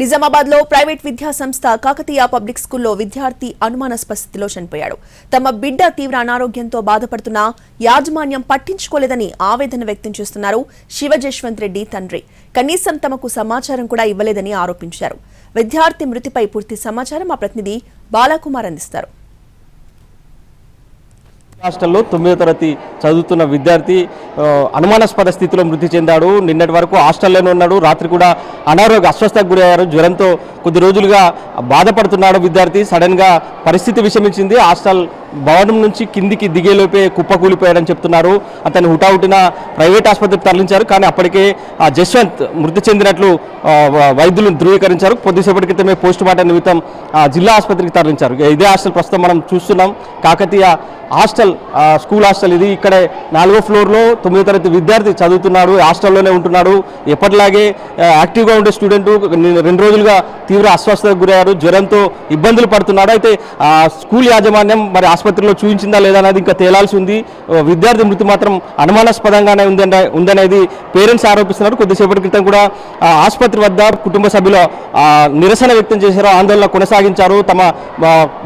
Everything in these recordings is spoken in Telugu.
నిజామాబాద్లో ప్రైవేట్ విద్యా సంస్థ కాకతీయ పబ్లిక్ స్కూల్లో విద్యార్థి అనుమానాస్పద స్థితిలో చనిపోయాడు. తమ బిడ్డ తీవ్ర అనారోగ్యంతో బాధపడుతున్న యాజమాన్యం పట్టించుకోలేదని ఆవేదన వ్యక్తం చేస్తున్నారు శివ జశ్వంత్ రెడ్డి తండ్రి. కనీసం తమకు సమాచారం కూడా ఇవ్వలేదని ఆరోపించారు. విద్యార్థి మృతిపై పూర్తి సమాచారం మా ప్రతినిధి బాలాకుమార్ అందిస్తారు. హాస్టల్లో తొమ్మిదో తరగతి చదువుతున్న విద్యార్థి అనుమానాస్పద స్థితిలో మృతి చెందాడు. నిన్నటి వరకు హాస్టల్లోనే ఉన్నాడు. రాత్రి కూడా అనారోగ్య అస్వస్థకు గురయ్యారు. జ్వరంతో కొద్ది రోజులుగా బాధపడుతున్నాడు విద్యార్థి. సడన్గా పరిస్థితి విషమించింది. హాస్టల్ భవనం నుంచి కిందికి దిగేలోపే కుప్పకూలిపోయాడని చెప్తున్నారు. అతను హుటాహుటిన ప్రైవేట్ ఆసుపత్రికి తరలించారు. కానీ అప్పటికే ఆ జశ్వంత్ మృతి చెందినట్లు వైద్యులు ధృవీకరించారు. కొద్దిసేపటి క్రితమే పోస్ట్ మార్టం నిమిత్తం జిల్లా ఆసుపత్రికి తరలించారు. ఇదే హాస్టల్ ప్రస్తుతం మనం చూస్తున్నాం. కాకతీయ హాస్టల్ స్కూల్ హాస్టల్ ఇది. ఇక్కడే నాలుగో ఫ్లోర్లో తొమ్మిదో తరగతి విద్యార్థి చదువుతున్నాడు. హాస్టల్లోనే ఉంటున్నాడు. ఎప్పటిలాగే యాక్టివ్గా ఉండే స్టూడెంట్ రెండు రోజులుగా తీవ్ర అస్వస్థతకు గురయ్యారు జ్వరంతో ఇబ్బందులు పడుతున్నాడు. అయితే స్కూల్ యాజమాన్యం మరి ఆసుపత్రిలో చూపించిందా లేదా అనేది ఇంకా తేలాల్సి ఉంది. విద్యార్థి మృతి మాత్రం అనుమానాస్పదంగానే ఉందనే ఉందనేది పేరెంట్స్ ఆరోపిస్తున్నారు. కొద్దిసేపటి క్రితం కూడా ఆసుపత్రి వద్ద కుటుంబ సభ్యులు నిరసన వ్యక్తం చేశారు. ఆందోళన కొనసాగించారు. తమ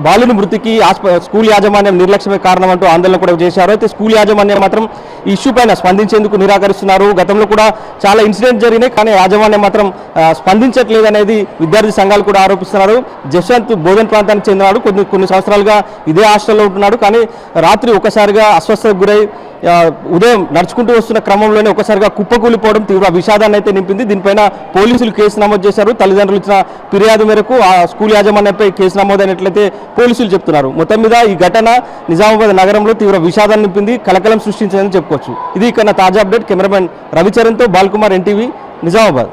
బాలుని మృతికి ఆస్ప స్కూల్ యాజమాన్యం నిర్లక్ష్యమే కారణం అంటూ ఆందోళన కూడా చేశారు. అయితే స్కూల్ యాజమాన్యం మాత్రం ఈ ఇష్యూ పైన స్పందించేందుకు నిరాకరిస్తున్నారు. గతంలో కూడా చాలా ఇన్సిడెంట్ జరిగినాయి కానీ యాజమాన్యం మాత్రం స్పందించట్లేదు అనేది విద్యార్థి సంఘాలు కూడా ఆరోపిస్తున్నారు. జశ్వంత్ బోధన్ ప్రాంతానికి చెందినాడు. కొన్ని కొన్ని సంవత్సరాలుగా ఇదే హాస్టల్లో ఉంటున్నాడు. కానీ రాత్రి ఒకసారిగా అస్వస్థతకు గురై ఉదయం నడుచుకుంటూ వస్తున్న క్రమంలోనే ఒకసారిగా కుప్పకూలిపోవడం తీవ్ర విషాదాన్ని అయితే నింపింది. దీనిపైన పోలీసులు కేసు నమోదు చేశారు. తల్లిదండ్రులు ఇచ్చిన ఫిర్యాదు మేరకు ఆ స్కూల్ యాజమాన్యంపై కేసు నమోదైనట్లయితే పోలీసులు చెప్తున్నారు. మొత్తం మీద ఈ ఘటన నిజామాబాద్ నగరంలో తీవ్ర విషాదాన్ని నింపింది కలకలం సృష్టించిందని చెప్పుకోవచ్చు. ఇది ఇక్కడ తాజా అప్డేట్. కెమెరామెన్ రవిచరణ్తో బాల్కుమార్ ఎన్టీవీ నిజామాబాద్.